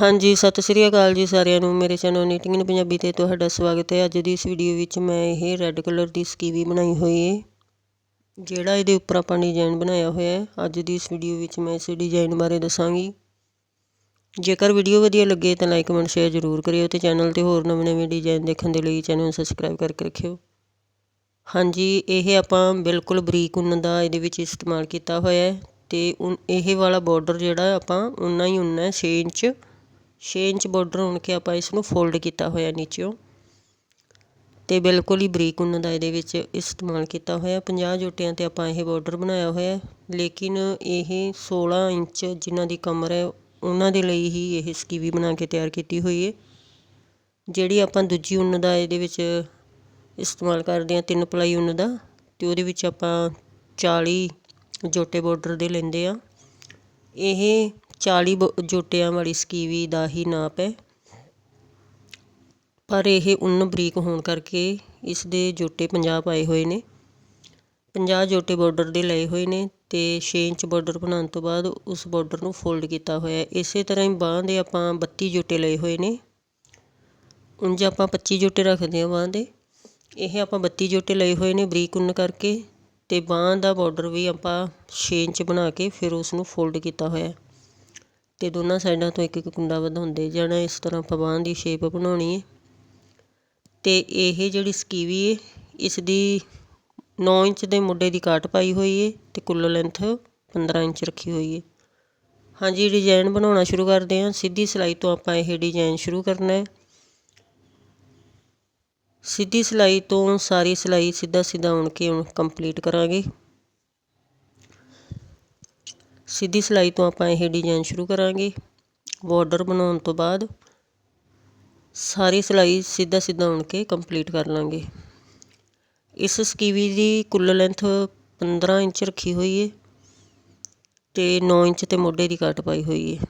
ਹਾਂਜੀ, ਸਤਿ ਸ਼੍ਰੀ ਅਕਾਲ ਜੀ ਸਾਰਿਆਂ ਨੂੰ। ਮੇਰੇ ਚੈਨਲ ਨੀਟਿੰਗ ਇਨ ਪੰਜਾਬੀ ਤੇ ਤੁਹਾਡਾ ਸਵਾਗਤ ਹੈ। ਅੱਜ ਦੀ ਇਸ ਵੀਡੀਓ ਵਿੱਚ ਮੈਂ ਇਹ ਰੈੱਡ ਕਲਰ ਦੀ ਸਕੀਵੀ ਬਣਾਈ ਹੋਈ ਹੈ ਜਿਹੜਾ ਇਹਦੇ ਉੱਪਰ ਆਪਾਂ ਡਿਜ਼ਾਈਨ ਬਣਾਇਆ ਹੋਇਆ ਹੈ। ਅੱਜ ਦੀ ਇਸ ਵੀਡੀਓ ਵਿੱਚ ਮੈਂ ਇਸ ਡਿਜ਼ਾਈਨ ਬਾਰੇ ਦੱਸਾਂਗੀ। ਜੇਕਰ ਵੀਡੀਓ ਵਧੀਆ ਲੱਗੇ ਤਾਂ ਲਾਈਕ ਕਮੈਂਟ ਸ਼ੇਅਰ ਜ਼ਰੂਰ ਕਰਿਓ ਤੇ ਚੈਨਲ ਤੇ ਹੋਰ ਨਵੇਂ ਨਵੇਂ ਡਿਜ਼ਾਈਨ ਦੇਖਣ ਦੇ ਲਈ ਚੈਨਲ ਨੂੰ ਸਬਸਕ੍ਰਾਈਬ ਕਰਕੇ ਰੱਖਿਓ। ਹਾਂਜੀ, ਇਹ ਆਪਾਂ ਬਿਲਕੁਲ ਬਰੀਕ ਉੱਨ ਦਾ ਇਹਦੇ ਵਿੱਚ ਇਸਤੇਮਾਲ ਕੀਤਾ ਹੋਇਆ ਹੈ ਤੇ ਇਹ ਵਾਲਾ ਬਾਰਡਰ ਜਿਹੜਾ ਆਪਾਂ ਉਨਾ ਹੀ ਉਨਾ ਹੈ 6 ਇੰਚ। 6 ਇੰਚ ਬਾਰਡਰ ਹੋਣ ਕੇ ਆਪਾਂ ਇਸ ਨੂੰ ਫੋਲਡ ਕੀਤਾ ਹੋਇਆ ਨੀਚੇੋਂ ਤੇ ਬਿਲਕੁਲ ਹੀ ਬਰੀਕ ਉਨ ਦਾ ਇਹਦੇ ਵਿੱਚ ਇਸਤੇਮਾਲ ਕੀਤਾ ਹੋਇਆ। 50 ਜੋਟਿਆਂ ਤੇ ਆਪਾਂ ਇਹ ਬਾਰਡਰ ਬਣਾਇਆ ਹੋਇਆ। ਲੇਕਿਨ ਇਹ 16 ਇੰਚ ਜਿਨ੍ਹਾਂ ਦੀ ਕਮਰ ਹੈ ਉਹਨਾਂ ਦੇ ਲਈ ਹੀ ਇਹ ਸਕੀਵੀ ਬਣਾ ਕੇ ਤਿਆਰ ਕੀਤੀ ਹੋਈ ਹੈ ਜਿਹੜੀ ਆਪਾਂ ਦੂਜੀ ਉੱਨ ਦਾ ਇਹਦੇ ਵਿੱਚ ਇਸਤੇਮਾਲ ਕਰਦੇ ਹਾਂ, ਤਿੰਨ ਪਲਾਈ ਉੱਨ ਦਾ, ਤੇ ਉਹਦੇ ਵਿੱਚ ਆਪਾਂ 40 ਜੋਟੇ ਬਾਰਡਰ ਦੇ ਲੈਂਦੇ ਆ ਇਹ 40 ਜੋਟਿਆਂ ਵਾਲੀ ਸਕੀਵੀ ਦਾ ਹੀ ਨਾਪ ਹੈ। ਪਰ ਇਹ ਉੱਨ ਬਰੀਕ ਹੋਣ ਕਰਕੇ ਇਸ ਦੇ ਜੋਟੇ 50 ਪਾਏ ਹੋਏ ਨੇ। 50 ਜੋਟੇ ਬਾਰਡਰ ਦੇ ਲਏ ਹੋਏ ਨੇ ਤੇ 6 ਇੰਚ ਬਾਰਡਰ ਬਣਾਉਣ ਤੋਂ ਬਾਅਦ ਉਸ ਬਾਰਡਰ ਨੂੰ ਫੋਲਡ ਕੀਤਾ ਹੋਇਆ ਇਸੇ ਤਰ੍ਹਾਂ ਹੀ ਬਾਹਾਂ ਦੇ ਆਪਾਂ 32 ਜੋਟੇ ਲਏ ਹੋਏ ਨੇ। ਉਂਝ ਆਪਾਂ 25 ਜੋਟੇ ਰੱਖਦੇ ਹਾਂ ਬਾਹਾਂ ਦੇ। ਇਹ ਆਪਾਂ 32 ਜੋਟੇ ਲਏ ਹੋਏ ਨੇ ਬਰੀਕ ਉੱਨ ਕਰਕੇ ਤੇ ਬਾਹਾਂ ਦਾ ਬਾਰਡਰ ਵੀ ਆਪਾਂ 6 ਇੰਚ ਬਣਾ ਕੇ ਫਿਰ ਉਸ ਨੂੰ ਫੋਲਡ ਕੀਤਾ ਹੋਇਆ ਅਤੇ ਦੋਨਾਂ ਸਾਈਡਾਂ ਤੋਂ ਇੱਕ ਇੱਕ ਕੁੰਡਾ ਵਧਾਉਂਦੇ ਜਾਣਾ, ਇਸ ਤਰ੍ਹਾਂ ਆਪਾਂ ਬਾਂਹ ਦੀ ਸ਼ੇਪ ਬਣਾਉਣੀ ਹੈ ਅਤੇ ਇਹ ਜਿਹੜੀ ਸਕੀਵੀ ਹੈ ਇਸ ਦੀ ਨੌ ਇੰਚ ਦੇ ਮੁੱਢੇ ਦੀ ਕਾਟ ਪਾਈ ਹੋਈ ਹੈ ਅਤੇ ਕੁੱਲ ਲੈਂਥ 15 ਇੰਚ ਰੱਖੀ ਹੋਈ ਹੈ ਹਾਂਜੀ ਡਿਜ਼ਾਈਨ ਬਣਾਉਣਾ ਸ਼ੁਰੂ ਕਰਦੇ ਹਾਂ ਸਿੱਧੀ ਸਿਲਾਈ ਤੋਂ ਆਪਾਂ ਇਹ ਡਿਜ਼ਾਈਨ ਸ਼ੁਰੂ ਕਰਨਾ ਹੈ ਸਿੱਧੀ ਸਿਲਾਈ ਤੋਂ ਸਾਰੀ ਸਿਲਾਈ ਸਿੱਧਾ ਸਿੱਧਾ ਆਉਣ ਕੇ ਹੁਣ ਕੰਪਲੀਟ ਕਰਾਂਗੇ। ਸਿੱਧੀ ਸਿਲਾਈ ਤੋਂ ਆਪਾਂ ਇਹ ਡਿਜ਼ਾਈਨ ਸ਼ੁਰੂ ਕਰਾਂਗੇ। ਬਾਰਡਰ ਬਣਾਉਣ ਤੋਂ ਬਾਅਦ ਸਾਰੀ ਸਿਲਾਈ ਸਿੱਧਾ ਸਿੱਧਾ ਉਣ ਕੇ ਕੰਪਲੀਟ ਕਰ ਲਾਂਗੇ। ਇਸ ਸਕੀਵੀ ਦੀ ਕੁੱਲ ਲੈਂਥ 15 ਇੰਚ ਰੱਖੀ ਹੋਈ ਹੈ ਤੇ 9 ਇੰਚ ਤੇ ਮੋਢੇ ਦੀ ਕੱਟ ਪਾਈ ਹੋਈ ਹੈ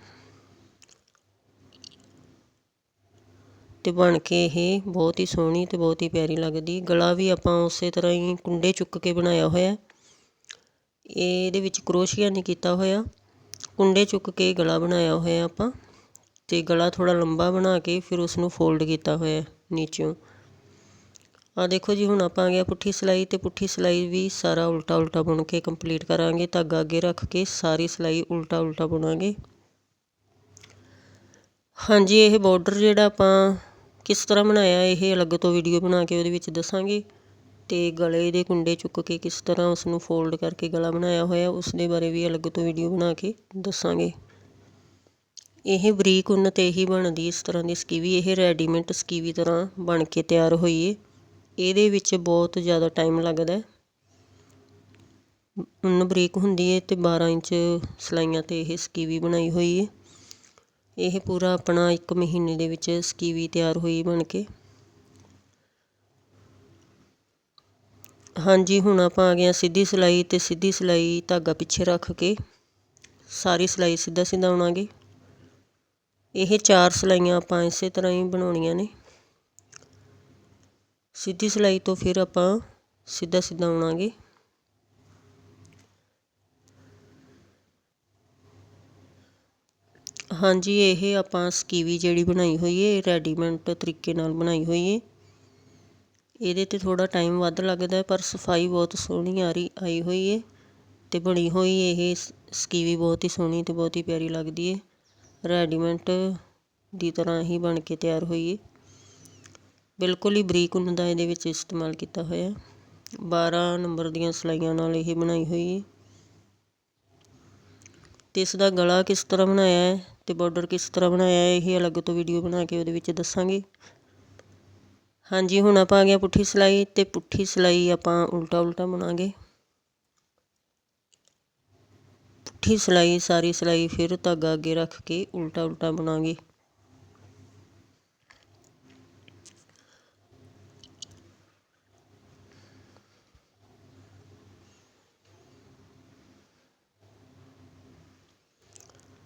ਤੇ ਬਣ ਕੇ ਇਹ ਬਹੁਤ ਹੀ ਸੋਹਣੀ ਤੇ ਬਹੁਤ ਹੀ ਪਿਆਰੀ ਲੱਗਦੀ। ਗਲਾ ਵੀ ਆਪਾਂ ਉਸੇ ਤਰ੍ਹਾਂ ਹੀ ਕੁੰਡੇ ਚੁੱਕ ਕੇ ਬਣਾਇਆ ਹੋਇਆ। ਇਹਦੇ ਵਿੱਚ ਕਰੋਸ਼ੀਆ ਨਹੀਂ ਕੀਤਾ ਹੋਇਆ। ਕੁੰਡੇ ਚੁੱਕ ਕੇ ਗਲਾ ਬਣਾਇਆ ਹੋਇਆ ਆਪਾਂ ਅਤੇ ਗਲਾ ਥੋੜ੍ਹਾ ਲੰਬਾ ਬਣਾ ਕੇ ਫਿਰ ਉਸ ਨੂੰ ਫੋਲਡ ਕੀਤਾ ਹੋਇਆ ਨੀਚੋਂ। ਆ ਦੇਖੋ ਜੀ, ਹੁਣ ਆਪਾਂ ਆ ਗਿਆ ਪੁੱਠੀ ਸਿਲਾਈ ਤੇ ਪੁੱਠੀ ਸਿਲਾਈ ਵੀ ਸਾਰਾ ਉਲਟਾ ਉਲਟਾ ਬੁਣ ਕੇ ਕੰਪਲੀਟ ਕਰਾਂਗੇ। ਧਾਗਾ ਅੱਗੇ ਰੱਖ ਕੇ ਸਾਰੀ ਸਿਲਾਈ ਉਲਟਾ ਉਲਟਾ ਬੁਣਾਂਗੇ। ਹਾਂਜੀ, ਇਹ ਬਾਰਡਰ ਜਿਹੜਾ ਆਪਾਂ ਕਿਸ ਤਰ੍ਹਾਂ ਬਣਾਇਆ, ਇਹ ਅਲੱਗ ਤੋਂ ਵੀਡੀਓ ਬਣਾ ਕੇ ਉਹਦੇ ਵਿੱਚ ਦੱਸਾਂਗੇ। ਅਤੇ ਗਲੇ ਦੇ ਕੁੰਡੇ ਚੁੱਕ ਕੇ ਕਿਸ ਤਰ੍ਹਾਂ ਉਸਨੂੰ ਫੋਲਡ ਕਰਕੇ ਗਲਾ ਬਣਾਇਆ ਹੋਇਆ ਉਸ ਦੇ ਬਾਰੇ ਵੀ ਅਲੱਗ ਤੋਂ ਵੀਡੀਓ ਬਣਾ ਕੇ ਦੱਸਾਂਗੇ। ਇਹ ਬਰੀਕ ਉਨ ਤੇ ਹੀ ਬਣਦੀ ਇਸ ਤਰ੍ਹਾਂ ਦੀ ਸਕੀਵੀ, ਇਹ ਰੈਡੀਮੇਡ ਸਕੀਵੀ ਤਰ੍ਹਾਂ ਬਣ ਕੇ ਤਿਆਰ ਹੋਈ ਏ। ਇਹਦੇ ਵਿੱਚ ਬਹੁਤ ਜ਼ਿਆਦਾ ਟਾਈਮ ਲੱਗਦਾ ਉੱਨ ਬਰੀਕ ਹੁੰਦੀ ਏ ਤੇ 12 ਇੰਚ ਸਲਾਈਆਂ ਤੇ ਇਹ ਸਕੀਵੀ ਬਣਾਈ ਹੋਈ ਏ। ਇਹ ਪੂਰਾ ਆਪਣਾ 1 ਮਹੀਨੇ ਦੇ ਵਿੱਚ ਸਕੀਵੀ ਤਿਆਰ ਹੋਈ ਬਣ ਕੇ। ਹਾਂਜੀ, ਹੁਣ ਆਪਾਂ ਆ ਗਏ ਹਾਂ ਸਿੱਧੀ ਸਿਲਾਈ ਤੇ ਸਿੱਧੀ ਸਿਲਾਈ ਧਾਗਾ ਪਿੱਛੇ ਰੱਖ ਕੇ। ਸਾਰੀ ਸਿਲਾਈ ਸਿੱਧਾ ਸਿੱਧਾ ਆਉਣਾਗੇ। ਇਹ ਚਾਰ ਸਿਲਾਈਆਂ ਆਪਾਂ ਇਸੇ ਤਰ੍ਹਾਂ ਹੀ ਬਣਾਉਣੀਆਂ ਨੇ। ਸਿੱਧੀ ਸਿਲਾਈ ਤੋਂ ਫਿਰ ਆਪਾਂ ਸਿੱਧਾ ਸਿੱਧਾ ਆਉਣਾਗੇ। ਹਾਂਜੀ, ਇਹ ਆਪਾਂ ਸਕੀਵੀ ਜਿਹੜੀ ਬਣਾਈ ਹੋਈ ਹੈ ਰੈਡੀਮੇਡ ਤਰੀਕੇ ਨਾਲ ਬਣਾਈ ਹੋਈ ਹੈ ਇਹਦੇ ਤੇ ਥੋੜ੍ਹਾ ਟਾਈਮ ਵੱਧ ਲੱਗਦਾ ਪਰ ਸਫ਼ਾਈ ਬਹੁਤ ਸੋਹਣੀ ਆ ਰਹੀ, ਆਈ ਹੋਈ ਹੈ ਅਤੇ ਬਣੀ ਹੋਈ ਇਹ ਸਕੀਵੀ ਬਹੁਤ ਹੀ ਸੋਹਣੀ ਅਤੇ ਬਹੁਤ ਹੀ ਪਿਆਰੀ ਲੱਗਦੀ ਹੈ ਰੈਡੀਮੈਂਟ ਦੀ ਤਰ੍ਹਾਂ ਹੀ ਬਣ ਕੇ ਤਿਆਰ ਹੋਈ ਹੈ ਬਿਲਕੁਲ ਹੀ ਬਰੀਕ ਉਨ ਦਾ ਇਹਦੇ ਵਿੱਚ ਇਸਤੇਮਾਲ ਕੀਤਾ ਹੋਇਆ 12 ਨੰਬਰ ਦੀਆਂ ਸਲਾਈਆਂ ਨਾਲ ਇਹ ਬਣਾਈ ਹੋਈ ਹੈ ਤੇ ਇਸ ਦਾ ਗਲਾ ਕਿਸ ਤਰ੍ਹਾਂ ਬਣਾਇਆ ਹੈ ਤੇ ਬਾਰਡਰ ਕਿਸ ਤਰ੍ਹਾਂ ਬਣਾਇਆ ਹੈ, ਇਹ ਅਲੱਗ ਤੋਂ ਵੀਡੀਓ ਬਣਾ ਕੇ ਉਹਦੇ ਵਿੱਚ ਦੱਸਾਂਗੇ। ਹਾਂਜੀ, ਹੁਣ ਆਪਾਂ ਆ ਗਿਆ ਪੁੱਠੀ ਸਿਲਾਈ ਤੇ ਪੁੱਠੀ ਸਿਲਾਈ ਆਪਾਂ ਉਲਟਾ ਉਲਟਾ ਬਣਾਗੇ ਪੁੱਠੀ ਸਿਲਾਈ, ਸਾਰੀ ਸਿਲਾਈ ਫਿਰ ਧਾਗਾ ਅੱਗੇ ਰੱਖ ਕੇ ਉਲਟਾ ਉਲਟਾ ਬਣਾਗੇ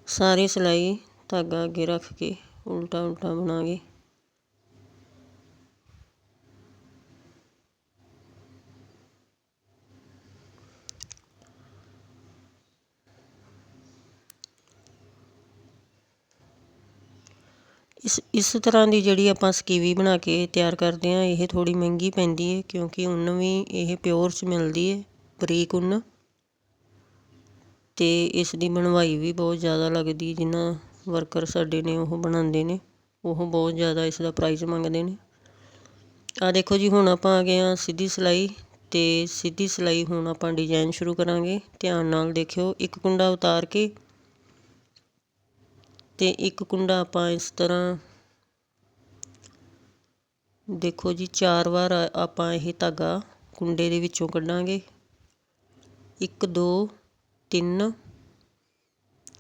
ਸਾਰੀ ਸਿਲਾਈ ਧਾਗਾ ਅੱਗੇ ਰੱਖ ਕੇ ਉਲਟਾ ਉਲਟਾ ਬਣਾਗੇ ਇਸ ਇਸ ਤਰ੍ਹਾਂ ਦੀ ਜਿਹੜੀ ਆਪਾਂ ਸਕੀਵੀ ਬਣਾ ਕੇ ਤਿਆਰ ਕਰਦੇ ਹਾਂ, ਇਹ ਥੋੜ੍ਹੀ ਮਹਿੰਗੀ ਪੈਂਦੀ ਹੈ ਕਿਉਂਕਿ ਉੱਨ ਵੀ ਇਹ ਪਿਓਰ 'ਚ ਮਿਲਦੀ ਹੈ, ਬਰੀਕ ਉੱਨ। ਅਤੇ ਇਸ ਦੀ ਬਣਵਾਈ ਵੀ ਬਹੁਤ ਜ਼ਿਆਦਾ ਲੱਗਦੀ ਜਿਨ੍ਹਾਂ ਵਰਕਰ ਸਾਡੇ ਨੇ ਉਹ ਬਣਾਉਂਦੇ ਨੇ, ਉਹ ਬਹੁਤ ਜ਼ਿਆਦਾ ਇਸ ਦਾ ਪ੍ਰਾਈਜ਼ ਮੰਗਦੇ ਨੇ। ਆ ਦੇਖੋ ਜੀ, ਹੁਣ ਆਪਾਂ ਆ ਗਏ ਹਾਂ ਸਿੱਧੀ ਸਿਲਾਈ ਅਤੇ ਸਿੱਧੀ ਸਿਲਾਈ ਹੁਣ ਆਪਾਂ ਡਿਜ਼ਾਈਨ ਸ਼ੁਰੂ ਕਰਾਂਗੇ। ਧਿਆਨ ਨਾਲ ਦੇਖਿਓ, ਇੱਕ ਕੁੰਡਾ ਉਤਾਰ ਕੇ ਅਤੇ ਇੱਕ ਕੁੰਡਾ ਆਪਾਂ ਇਸ ਤਰ੍ਹਾਂ ਦੇਖੋ ਜੀ, ਚਾਰ ਵਾਰ ਆਪਾਂ ਇਹ ਧਾਗਾ ਕੁੰਡੇ ਦੇ ਵਿੱਚੋਂ ਕੱਢਾਂਗੇ। ਇੱਕ, ਦੋ, ਤਿੰਨ,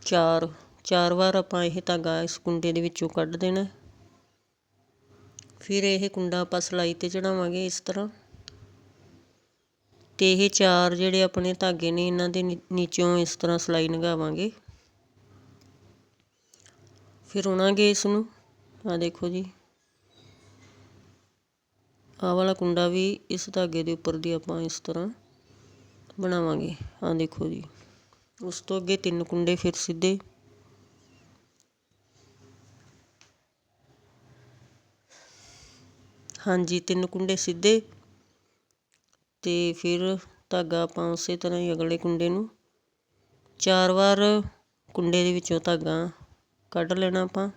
ਚਾਰ। ਚਾਰ ਵਾਰ ਆਪਾਂ ਇਹ ਧਾਗਾ ਇਸ ਕੁੰਡੇ ਦੇ ਵਿੱਚੋਂ ਕੱਢ ਦੇਣਾ। ਫਿਰ ਇਹ ਕੁੰਡਾ ਆਪਾਂ ਸਿਲਾਈ 'ਤੇ ਚੜਾਵਾਂਗੇ ਇਸ ਤਰ੍ਹਾਂ। ਅਤੇ ਇਹ ਚਾਰ ਜਿਹੜੇ ਆਪਣੇ ਧਾਗੇ ਨੇ, ਇਹਨਾਂ ਦੇ ਨੀਚੋਂ ਇਸ ਤਰ੍ਹਾਂ ਸਿਲਾਈ ਲਗਾਵਾਂਗੇ। ਫਿਰ ਉਣਾਂਗੇ ਇਸ ਨੂੰ ਆ ਦੇਖੋ ਜੀ। ਆਹ ਵਾਲਾ ਕੁੰਡਾ ਵੀ ਇਸ ਧਾਗੇ ਦੇ ਉੱਪਰ ਦੀ ਆਪਾਂ ਇਸ ਤਰ੍ਹਾਂ ਬਣਾਵਾਂਗੇ। ਆ ਦੇਖੋ ਜੀ। ਉਸ ਤੋਂ ਅੱਗੇ ਤਿੰਨ ਕੁੰਡੇ ਫਿਰ ਸਿੱਧੇ। ਹਾਂਜੀ, ਤਿੰਨ ਕੁੰਡੇ ਸਿੱਧੇ। ਅਤੇ ਫਿਰ ਧਾਗਾ ਆਪਾਂ ਉਸੇ ਤਰ੍ਹਾਂ ਹੀ ਅਗਲੇ ਕੁੰਡੇ ਨੂੰ। ਚਾਰ ਵਾਰ ਕੁੰਡੇ ਦੇ ਵਿੱਚੋਂ ਧਾਗਾ ਕੱਢ ਲੈਣਾ ਆਪਾਂ।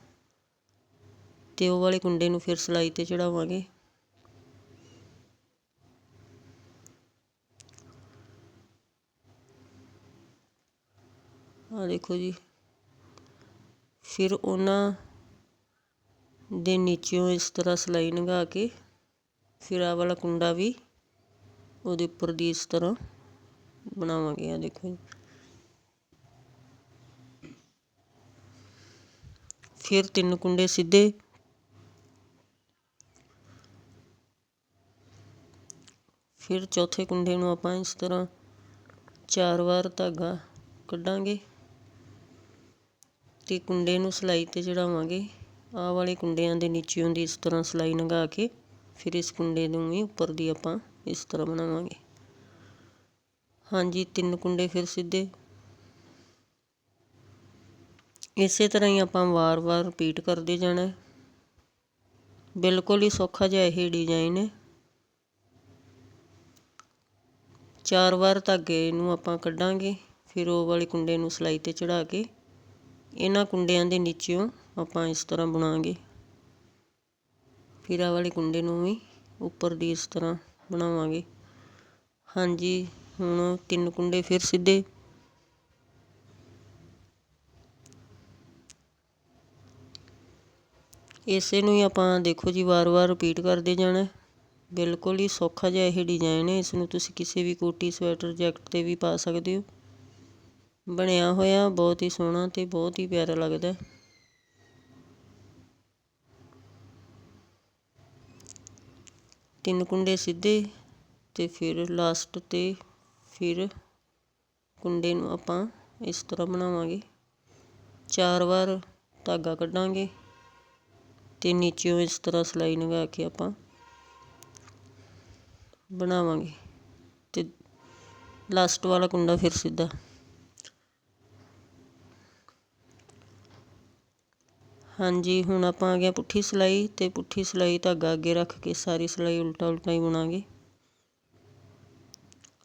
ਅਤੇ ਉਹ ਵਾਲੇ ਕੁੰਡੇ ਨੂੰ ਫਿਰ ਸਿਲਾਈ 'ਤੇ ਚੜਾਵਾਂਗੇ। ਆ ਦੇਖੋ ਜੀ। ਫਿਰ ਉਹਨਾਂ ਦੇ ਨੀਚਿਓਂ ਇਸ ਤਰ੍ਹਾਂ ਸਿਲਾਈ ਲੰਘਾ ਕੇ ਫਿਰ ਆਹ ਵਾਲਾ ਕੁੰਡਾ ਵੀ ਉਹਦੇ ਉੱਪਰ ਦੀ ਇਸ ਤਰ੍ਹਾਂ ਬਣਾਵਾਂਗੇ। ਆ ਦੇਖੋ ਜੀ। ਫਿਰ ਤਿੰਨ ਕੁੰਡੇ ਸਿੱਧੇ। ਫਿਰ ਚੌਥੇ ਕੁੰਡੇ ਨੂੰ ਆਪਾਂ ਇਸ ਤਰ੍ਹਾਂ ਚਾਰ ਵਾਰ ਧਾਗਾ ਕੱਢਾਂਗੇ ਤੇ ਕੁੰਡੇ ਨੂੰ ਸਿਲਾਈ 'ਤੇ ਚੜਾਵਾਂਗੇ ਆਹ ਵਾਲੇ ਕੁੰਡਿਆਂ ਦੇ ਨੀਚਿਓਂ ਦੀ ਇਸ ਤਰ੍ਹਾਂ ਸਿਲਾਈ ਲੰਘਾ ਕੇ ਫਿਰ ਇਸ ਕੁੰਡੇ ਨੂੰ ਵੀ ਉੱਪਰ ਦੀ ਆਪਾਂ ਇਸ ਤਰ੍ਹਾਂ ਬਣਾਵਾਂਗੇ। ਹਾਂਜੀ, ਤਿੰਨ ਕੁੰਡੇ ਫਿਰ ਸਿੱਧੇ। ਇਸੇ ਤਰ੍ਹਾਂ ਹੀ ਆਪਾਂ ਵਾਰ-ਵਾਰ ਰਿਪੀਟ ਕਰਦੇ ਜਾਣਾ ਬਿਲਕੁਲ ਹੀ ਸੌਖਾ ਜਿਹਾ ਇਹ ਡਿਜ਼ਾਈਨ ਹੈ। ਚਾਰ ਵਾਰ ਧਾਗੇ ਨੂੰ ਆਪਾਂ ਕੱਢਾਂਗੇ, ਫਿਰ ਉਹ ਵਾਲੇ ਕੁੰਡੇ ਨੂੰ ਸਿਲਾਈ 'ਤੇ ਚੜਾ ਕੇ ਇਹਨਾਂ ਕੁੰਡਿਆਂ ਦੇ ਨੀਚਿਓਂ ਆਪਾਂ ਇਸ ਤਰ੍ਹਾਂ ਬਣਾਵਾਂਗੇ ਫਿਰ ਆ ਵਾਲੇ ਕੁੰਡੇ ਨੂੰ ਵੀ ਉੱਪਰ ਦੀ ਇਸ ਤਰ੍ਹਾਂ ਬਣਾਵਾਂਗੇ। ਹਾਂਜੀ, ਹੁਣ ਤਿੰਨ ਕੁੰਡੇ ਫਿਰ ਸਿੱਧੇ ਇਸੇ ਨੂੰ ਹੀ ਆਪਾਂ ਦੇਖੋ ਜੀ ਵਾਰ-ਵਾਰ ਰਿਪੀਟ ਕਰਦੇ ਜਾਣਾ ਬਿਲਕੁਲ ਹੀ ਸੌਖਾ ਜਿਹਾ ਇਹ ਡਿਜ਼ਾਈਨ ਹੈ। ਇਸ ਨੂੰ ਤੁਸੀਂ ਕਿਸੇ ਵੀ ਕੋਟੀ, ਸਵੈਟਰ, ਜੈਕਟ 'ਤੇ ਵੀ ਪਾ ਸਕਦੇ ਹੋ। ਬਣਿਆ ਹੋਇਆ, ਬਹੁਤ ਹੀ ਸੋਹਣਾ ਤੇ ਬਹੁਤ ਹੀ ਪਿਆਰਾ ਲੱਗਦਾ ਤਿੰਨ ਕੁੰਡੇ ਸਿੱਧੇ ਤੇ ਫਿਰ ਲਾਸਟ ਤੇ ਫਿਰ ਕੁੰਡੇ ਨੂੰ ਆਪਾਂ ਇਸ ਤਰ੍ਹਾਂ ਬਣਾਵਾਂਗੇ। ਚਾਰ ਵਾਰ ਧਾਗਾ ਕੱਢਾਂਗੇ। ਤੇ ਨੀਚੇੋਂ ਇਸ ਤਰ੍ਹਾਂ ਸਿਲਾਈ ਲਗਾ ਕੇ ਆਪਾਂ ਬਣਾਵਾਂਗੇ। ਤੇ ਲਾਸਟ ਵਾਲਾ ਕੁੰਡਾ ਫਿਰ ਸਿੱਧਾ। ਹਾਂਜੀ, ਹੁਣ ਆਪਾਂ ਆ ਗਿਆ ਪੁੱਠੀ ਸਿਲਾਈ ਤੇ ਪੁੱਠੀ ਸਿਲਾਈ ਧਾਗਾ ਅੱਗੇ ਰੱਖ ਕੇ ਸਾਰੀ ਸਿਲਾਈ ਉਲਟਾ ਉਲਟਾ ਹੀ ਬਣਾਂਗੇ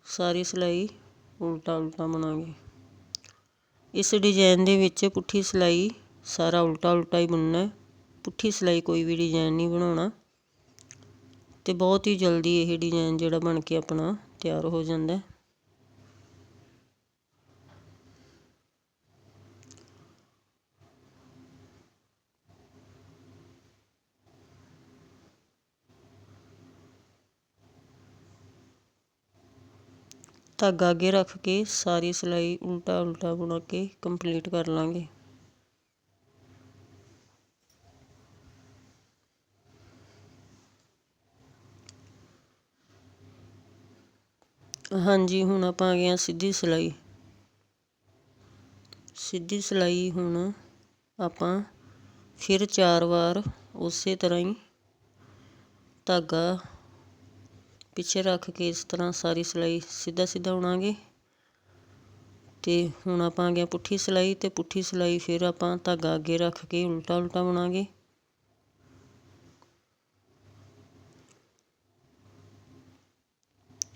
ਸਾਰੀ ਸਿਲਾਈ ਉਲਟਾ ਉਲਟਾ ਬਣਾਂਗੇ ਇਸ ਡਿਜ਼ਾਈਨ ਦੇ ਵਿੱਚ ਪੁੱਠੀ ਸਿਲਾਈ ਸਾਰਾ ਉਲਟਾ ਉਲਟਾ ਹੀ ਬੁਣਨਾ ਪੁੱਠੀ ਸਿਲਾਈ ਕੋਈ ਵੀ ਡਿਜ਼ਾਈਨ ਨਹੀਂ ਬਣਾਉਣਾ। ਤੇ ਬਹੁਤ ਹੀ ਜਲਦੀ ਇਹ ਡਿਜ਼ਾਈਨ ਜਿਹੜਾ ਬਣ ਕੇ ਆਪਣਾ ਤਿਆਰ ਹੋ ਜਾਂਦਾ ਧਾਗਾ ਅੱਗੇ ਰੱਖ ਕੇ ਸਾਰੀ ਸਿਲਾਈ ਉਲਟਾ ਉਲਟਾ ਬੁਣਾ ਕੇ ਕੰਪਲੀਟ ਕਰ ਲਾਂਗੇ। ਹਾਂਜੀ, ਹੁਣ ਆਪਾਂ ਆ ਗਏ ਹਾਂ ਸਿੱਧੀ ਸਿਲਾਈ। ਸਿੱਧੀ ਸਿਲਾਈ ਹੁਣ ਆਪਾਂ ਫਿਰ ਚਾਰ ਵਾਰ ਉਸੇ ਤਰ੍ਹਾਂ ਹੀ ਧਾਗਾ ਪਿੱਛੇ ਰੱਖ ਕੇ ਇਸ ਤਰ੍ਹਾਂ ਸਾਰੀ ਸਿਲਾਈ ਸਿੱਧਾ ਸਿੱਧਾ ਉਣਾਂਗੇ ਤੇ ਹੁਣ ਆਪਾਂ ਆ ਗਿਆ ਪੁੱਠੀ ਸਿਲਾਈ ਤੇ ਪੁੱਠੀ ਸਿਲਾਈ ਫਿਰ ਆਪਾਂ ਧਾਗਾ ਅੱਗੇ ਰੱਖ ਕੇ ਉਲਟਾ ਉਲਟਾ ਬਣਾਂਗੇ।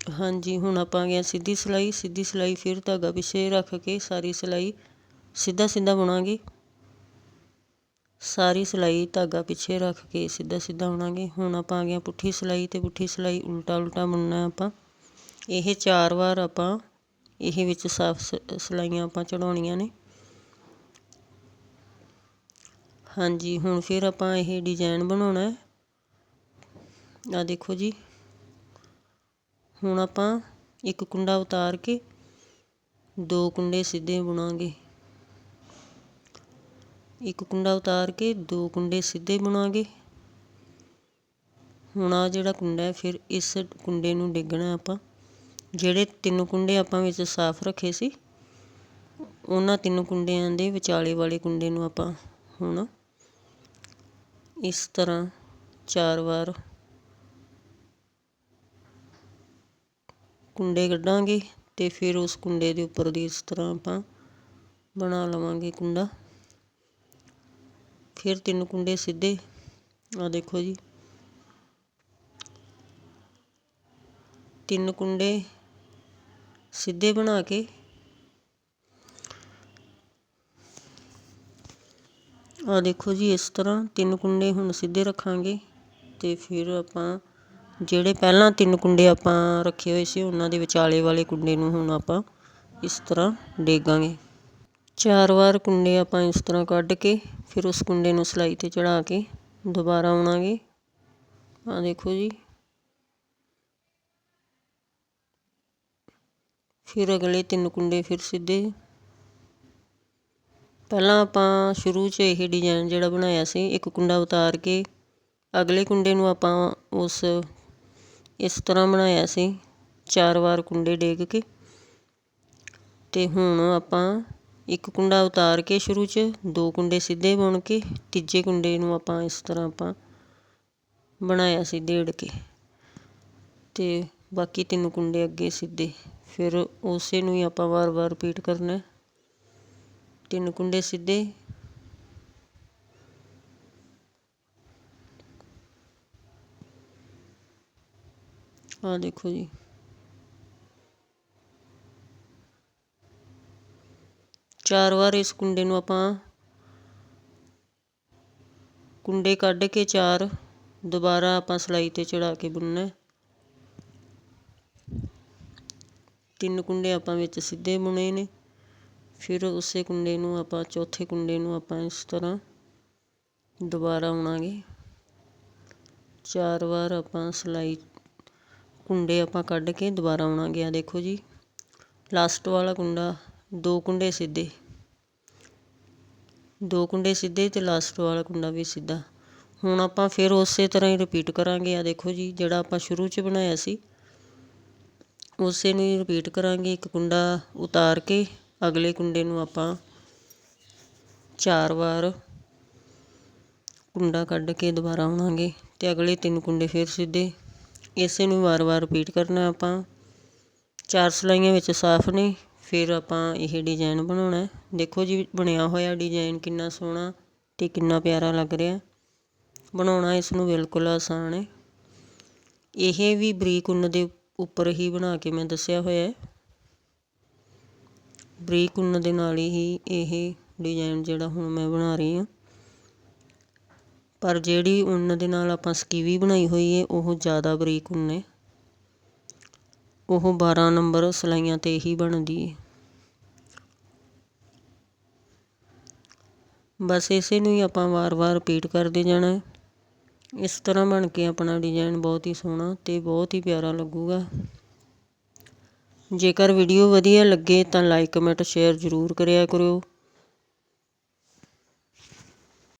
ਹਾਂਜੀ, ਹੁਣ ਆਪਾਂ ਆ ਗਿਆ ਸਿੱਧੀ ਸਿਲਾਈ ਸਿੱਧੀ ਸਿਲਾਈ ਫਿਰ ਧਾਗਾ ਪਿੱਛੇ ਰੱਖ ਕੇ ਸਾਰੀ ਸਿਲਾਈ ਸਿੱਧਾ ਸਿੱਧਾ ਬੁਣਾਂਗੇ। ਸਾਰੀ ਸਿਲਾਈ ਧਾਗਾ ਪਿੱਛੇ ਰੱਖ ਕੇ ਸਿੱਧਾ ਸਿੱਧਾ ਬੁਣਾਂਗੇ। ਹੁਣ ਆਪਾਂ ਆ ਗਿਆ ਪੁੱਠੀ ਸਿਲਾਈ ਤੇ ਪੁੱਠੀ ਸਿਲਾਈ ਉਲਟਾ ਉਲਟਾ ਬੁਣਨਾ ਆਪਾਂ। ਇਹ ਚਾਰ ਵਾਰ ਆਪਾਂ ਇਹ ਵਿੱਚ ਸਾਫ਼ ਸਿਲਾਈਆਂ ਆਪਾਂ ਚੜਾਉਣੀਆਂ ਨੇ। ਹਾਂਜੀ, ਹੁਣ ਫਿਰ ਆਪਾਂ ਇਹ ਡਿਜ਼ਾਈਨ ਬਣਾਉਣਾ ਹੈ। ਆ ਦੇਖੋ ਜੀ। ਹੁਣ ਆਪਾਂ ਇੱਕ ਕੁੰਡਾ ਉਤਾਰ ਕੇ ਦੋ ਕੁੰਡੇ ਸਿੱਧੇ ਬੁਣਾਂਗੇ। ਇੱਕ ਕੁੰਡਾ ਉਤਾਰ ਕੇ ਦੋ ਕੁੰਡੇ ਸਿੱਧੇ ਬੁਣਾਂਗੇ। ਹੁਣ ਆ ਜਿਹੜਾ ਕੁੰਡਾ ਹੈ, ਫਿਰ ਇਸ ਕੁੰਡੇ ਨੂੰ ਡਿੱਗਣਾ ਆਪਾਂ। ਜਿਹੜੇ ਤਿੰਨ ਕੁੰਡੇ ਆਪਾਂ ਵਿੱਚ ਸਾਫ਼ ਰੱਖੇ ਸੀ, ਉਹਨਾਂ ਤਿੰਨ ਕੁੰਡਿਆਂ ਦੇ ਵਿਚਾਲੇ ਵਾਲੇ ਕੁੰਡੇ ਨੂੰ ਆਪਾਂ ਹੁਣ ਇਸ ਤਰ੍ਹਾਂ ਚਾਰ ਵਾਰ ਕੁੰਡੇ ਕੱਢਾਂਗੇ ਤੇ ਫਿਰ ਉਸ ਕੁੰਡੇ ਦੇ ਉੱਪਰ ਦੀ ਇਸ ਤਰ੍ਹਾਂ ਆਪਾਂ ਬਣਾ ਲਵਾਂਗੇ ਕੁੰਡਾ। ਫਿਰ ਤਿੰਨ ਕੁੰਡੇ ਸਿੱਧੇ ਆ ਦੇਖੋ ਜੀ। ਤਿੰਨ ਕੁੰਡੇ ਸਿੱਧੇ ਬਣਾ ਕੇ ਆ ਦੇਖੋ ਜੀ ਇਸ ਤਰ੍ਹਾਂ ਤਿੰਨ ਕੁੰਡੇ ਹੁਣ ਸਿੱਧੇ ਰੱਖਾਂਗੇ ਤੇ ਫਿਰ ਆਪਾਂ ਜਿਹੜੇ ਪਹਿਲਾਂ ਤਿੰਨ ਕੁੰਡੇ ਆਪਾਂ ਰੱਖੇ ਹੋਏ ਸੀ, ਉਹਨਾਂ ਦੇ ਵਿਚਾਲੇ ਵਾਲੇ ਕੁੰਡੇ ਨੂੰ ਹੁਣ ਆਪਾਂ ਇਸ ਤਰ੍ਹਾਂ ਡੇਗਾਂਗੇ। ਚਾਰ ਵਾਰ ਕੁੰਡੇ ਆਪਾਂ ਇਸ ਤਰ੍ਹਾਂ ਕੱਢ ਕੇ ਫਿਰ ਉਸ ਕੁੰਡੇ ਨੂੰ ਸਿਲਾਈ ਤੇ ਚੜਾ ਕੇ ਦੁਬਾਰਾ ਆਉਣਾਗੇ। ਆ ਦੇਖੋ ਜੀ। ਫਿਰ ਅਗਲੇ ਤਿੰਨ ਕੁੰਡੇ ਫਿਰ ਸਿੱਧੇ। ਪਹਿਲਾਂ ਆਪਾਂ ਸ਼ੁਰੂ 'ਚ ਇਹ ਡਿਜ਼ਾਈਨ ਜਿਹੜਾ ਬਣਾਇਆ ਸੀ, ਇੱਕ ਕੁੰਡਾ ਉਤਾਰ ਕੇ ਅਗਲੇ ਕੁੰਡੇ ਨੂੰ ਆਪਾਂ ਉਸ ਇਸ ਤਰ੍ਹਾਂ ਬਣਾਇਆ ਸੀ। ਚਾਰ ਵਾਰ ਕੁੰਡੇ ਡੇਗ ਕੇ। ਤੇ ਹੁਣ ਆਪਾਂ ਇੱਕ ਕੁੰਡਾ ਉਤਾਰ ਕੇ ਸ਼ੁਰੂ 'ਚ, ਦੋ ਕੁੰਡੇ ਸਿੱਧੇ ਬੁਣ ਕੇ, ਤੀਜੇ ਕੁੰਡੇ ਨੂੰ ਆਪਾਂ ਇਸ ਤਰ੍ਹਾਂ ਆਪਾਂ ਬਣਾਇਆ ਸੀ ਡੇੜ ਕੇ। ਤੇ ਬਾਕੀ ਤਿੰਨ ਕੁੰਡੇ ਅੱਗੇ ਸਿੱਧੇ। ਫਿਰ ਉਸੇ ਨੂੰ ਹੀ ਆਪਾਂ ਵਾਰ-ਵਾਰ ਰਿਪੀਟ ਕਰਨਾ। ਤਿੰਨ ਕੁੰਡੇ ਸਿੱਧੇ। ਆ ਦੇਖੋ ਜੀ। ਚਾਰ ਵਾਰ ਇਸ ਕੁੰਡੇ ਨੂੰ ਆਪਾਂ ਕੁੰਡੇ ਕੱਢ ਕੇ ਚਾਰ ਦੁਬਾਰਾ ਆਪਾਂ ਸਲਾਈ ਤੇ ਚੜਾ ਕੇ ਬੁਣਨਾ ਤਿੰਨ ਕੁੰਡੇ ਆਪਾਂ ਵਿੱਚ ਸਿੱਧੇ ਬੁਣੇ ਨੇ। ਫਿਰ ਉਸੇ ਕੁੰਡੇ ਨੂੰ ਆਪਾਂ, ਚੌਥੇ ਕੁੰਡੇ ਨੂੰ ਆਪਾਂ ਇਸ ਤਰ੍ਹਾਂ ਦੁਬਾਰਾ ਆਉਣਾਗੇ ਚਾਰ ਵਾਰ ਆਪਾਂ ਸਲਾਈ ਕੁੰਡੇ ਆਪਾਂ ਕੱਢ ਕੇ ਦੁਬਾਰਾ ਆਉਣਾਗੇ ਆ ਦੇਖੋ ਜੀ। ਲਾਸਟ ਵਾਲਾ ਕੁੰਡਾ, ਦੋ ਕੁੰਡੇ ਸਿੱਧੇ। ਦੋ ਕੁੰਡੇ ਸਿੱਧੇ ਤੇ ਲਾਸਟ ਵਾਲਾ ਕੁੰਡਾ ਵੀ ਸਿੱਧਾ। ਹੁਣ ਆਪਾਂ ਫਿਰ ਉਸੇ ਤਰ੍ਹਾਂ ਹੀ ਰਿਪੀਟ ਕਰਾਂਗੇ ਆ ਦੇਖੋ ਜੀ, ਜਿਹੜਾ ਆਪਾਂ ਸ਼ੁਰੂ 'ਚ ਬਣਾਇਆ ਸੀ। ਉਸੇ ਨੂੰ ਹੀ ਰਿਪੀਟ ਕਰਾਂਗੇ, ਇੱਕ ਕੁੰਡਾ ਉਤਾਰ ਕੇ ਅਗਲੇ ਕੁੰਡੇ ਨੂੰ ਆਪਾਂ ਚਾਰ ਵਾਰ ਕੁੰਡਾ ਕੱਢ ਕੇ ਦੁਬਾਰਾ ਆਉਣਾਗੇ ਤੇ ਅਗਲੇ ਤਿੰਨ ਕੁੰਡੇ ਫਿਰ ਸਿੱਧੇ। ਇਸੇ ਨੂੰ ਵਾਰ-ਵਾਰ ਰਿਪੀਟ ਕਰਨਾ ਆਪਾਂ। ਚਾਰ ਸਲਾਈਆਂ ਵਿੱਚ ਸਾਫ਼ ਨੇ, ਫਿਰ ਆਪਾਂ ਇਹ ਡਿਜ਼ਾਈਨ ਬਣਾਉਣਾ ਦੇਖੋ ਜੀ, ਬਣਿਆ ਹੋਇਆ ਡਿਜ਼ਾਈਨ ਕਿੰਨਾ ਸੋਹਣਾ ਤੇ ਕਿੰਨਾ ਪਿਆਰਾ ਲੱਗ ਰਿਹਾ। ਬਣਾਉਣਾ ਇਸ ਨੂੰ ਬਿਲਕੁਲ ਆਸਾਨ ਹੈ। ਇਹ ਵੀ ਬਰੀਕ ਉੱਨ ਦੇ ਉੱਪਰ ਹੀ ਬਣਾ ਕੇ ਮੈਂ ਦੱਸਿਆ ਹੋਇਆ ਹੈ। ਬਰੀਕ ਉੱਨ ਦੇ ਨਾਲ ਹੀ ਇਹ ਡਿਜ਼ਾਈਨ ਜਿਹੜਾ ਹੁਣ ਮੈਂ ਬਣਾ ਰਹੀ ਹਾਂ। ਪਰ ਜਿਹੜੀ ਉੱਨ ਦੇ ਨਾਲ ਆਪਾਂ ਸਕੀਵੀ ਬਣਾਈ ਹੋਈ ਹੈ ਉਹ ਜ਼ਿਆਦਾ ਬਰੀਕ ਉੱਨ ਹੈ ਉਹ 12 ਨੰਬਰ ਸਲਾਈਆਂ ਤੇ ਹੀ ਬਣਦੀ ਹੈ ਬਸ ਇਸੇ ਨੂੰ ਹੀ ਆਪਾਂ ਵਾਰ-ਵਾਰ ਰਿਪੀਟ ਕਰਦੇ ਜਾਣਾ ਹੈ ਇਸ ਤਰ੍ਹਾਂ ਬਣ ਕੇ ਆਪਣਾ ਡਿਜ਼ਾਈਨ ਬਹੁਤ ਹੀ ਸੋਹਣਾ ਤੇ ਬਹੁਤ ਹੀ ਪਿਆਰਾ ਲੱਗੂਗਾ। ਜੇਕਰ ਵੀਡੀਓ ਵਧੀਆ ਲੱਗੇ ਤਾਂ ਲਾਈਕ ਕਮੈਂਟ ਸ਼ੇਅਰ ਜ਼ਰੂਰ ਕਰਿਆ ਕਰੋ